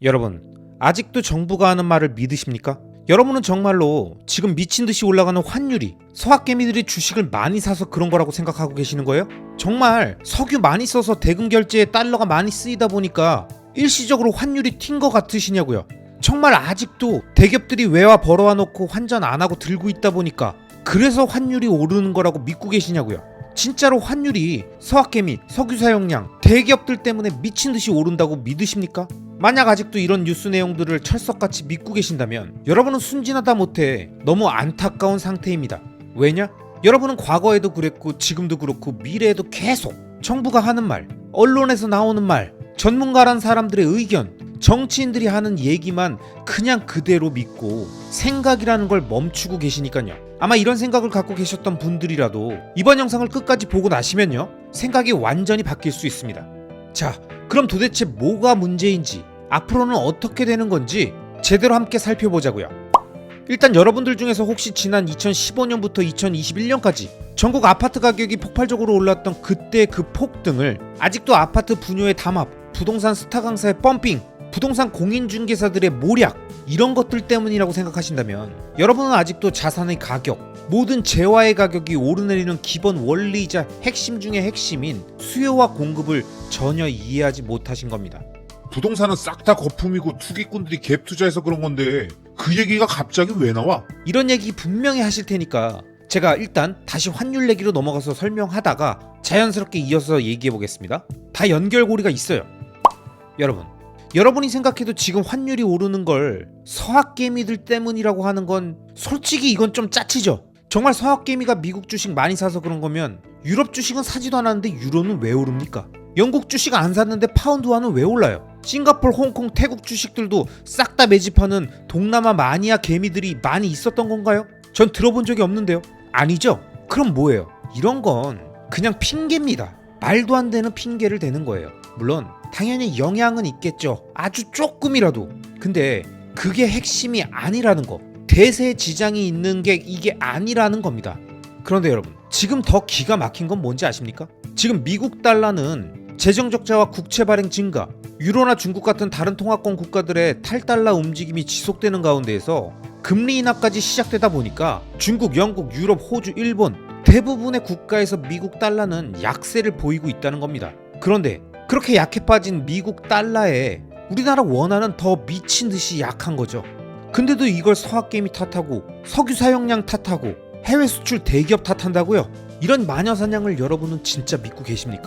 여러분, 아직도 정부가 하는 말을 믿으십니까? 여러분은 정말로 지금 미친 듯이 올라가는 환율이 서학개미들이 주식을 많이 사서 그런 거라고 생각하고 계시는 거예요? 정말 석유 많이 써서 대금 결제에 달러가 많이 쓰이다 보니까 일시적으로 환율이 튄 거 같으시냐고요? 정말 아직도 대기업들이 외화 벌어와 놓고 환전 안 하고 들고 있다 보니까 그래서 환율이 오르는 거라고 믿고 계시냐고요? 진짜로 환율이 서학개미, 석유 사용량, 대기업들 때문에 미친 듯이 오른다고 믿으십니까? 만약 아직도 이런 뉴스 내용들을 철석같이 믿고 계신다면 여러분은 순진하다 못해 너무 안타까운 상태입니다. 왜냐? 여러분은 과거에도 그랬고 지금도 그렇고 미래에도 계속 정부가 하는 말, 언론에서 나오는 말, 전문가란 사람들의 의견, 정치인들이 하는 얘기만 그냥 그대로 믿고 생각이라는 걸 멈추고 계시니까요. 아마 이런 생각을 갖고 계셨던 분들이라도 이번 영상을 끝까지 보고 나시면요. 생각이 완전히 바뀔 수 있습니다. 자, 그럼 도대체 뭐가 문제인지 앞으로는 어떻게 되는 건지 제대로 함께 살펴보자고요. 일단 여러분들 중에서 혹시 지난 2015년부터 2021년까지 전국 아파트 가격이 폭발적으로 올랐던 그때 그 폭등을 아직도 아파트 분요의 담합, 부동산 스타 강사의 펌핑, 부동산 공인중개사들의 모략 이런 것들 때문이라고 생각하신다면 여러분은 아직도 자산의 가격, 모든 재화의 가격이 오르내리는 기본 원리이자 핵심 중의 핵심인 수요와 공급을 전혀 이해하지 못하신 겁니다. 부동산은 싹 다 거품이고 투기꾼들이 갭 투자해서 그런 건데 그 얘기가 갑자기 왜 나와? 이런 얘기 분명히 하실 테니까 제가 일단 다시 환율 얘기로 넘어가서 설명하다가 자연스럽게 이어서 얘기해 보겠습니다. 다 연결고리가 있어요. 여러분, 여러분이 생각해도 지금 환율이 오르는 걸 서학 개미들 때문이라고 하는 건 솔직히 이건 좀 짜치죠. 정말 서학 개미가 미국 주식 많이 사서 그런 거면 유럽 주식은 사지도 않았는데 유로는 왜 오릅니까? 영국 주식 안 샀는데 파운드화는 왜 올라요? 싱가폴, 홍콩, 태국 주식들도 싹 다 매집하는 동남아 마니아 개미들이 많이 있었던 건가요? 전 들어본 적이 없는데요. 아니죠? 그럼 뭐예요? 이런 건 그냥 핑계입니다. 말도 안 되는 핑계를 대는 거예요. 물론 당연히 영향은 있겠죠. 아주 조금이라도. 근데 그게 핵심이 아니라는 거. 대세에 지장이 있는 게 이게 아니라는 겁니다. 그런데 여러분, 지금 더 기가 막힌 건 뭔지 아십니까? 지금 미국 달러는 재정 적자와 국채 발행 증가, 유로나 중국 같은 다른 통화권 국가들의 탈달러 움직임이 지속되는 가운데에서 금리 인하까지 시작되다 보니까 중국, 영국, 유럽, 호주, 일본 대부분의 국가에서 미국 달러는 약세를 보이고 있다는 겁니다. 그런데 그렇게 약해 빠진 미국 달러에 우리나라 원화는 더 미친 듯이 약한 거죠. 근데도 이걸 서학개미 탓하고 석유 사용량 탓하고 해외 수출 대기업 탓한다고요? 이런 마녀사냥을 여러분은 진짜 믿고 계십니까?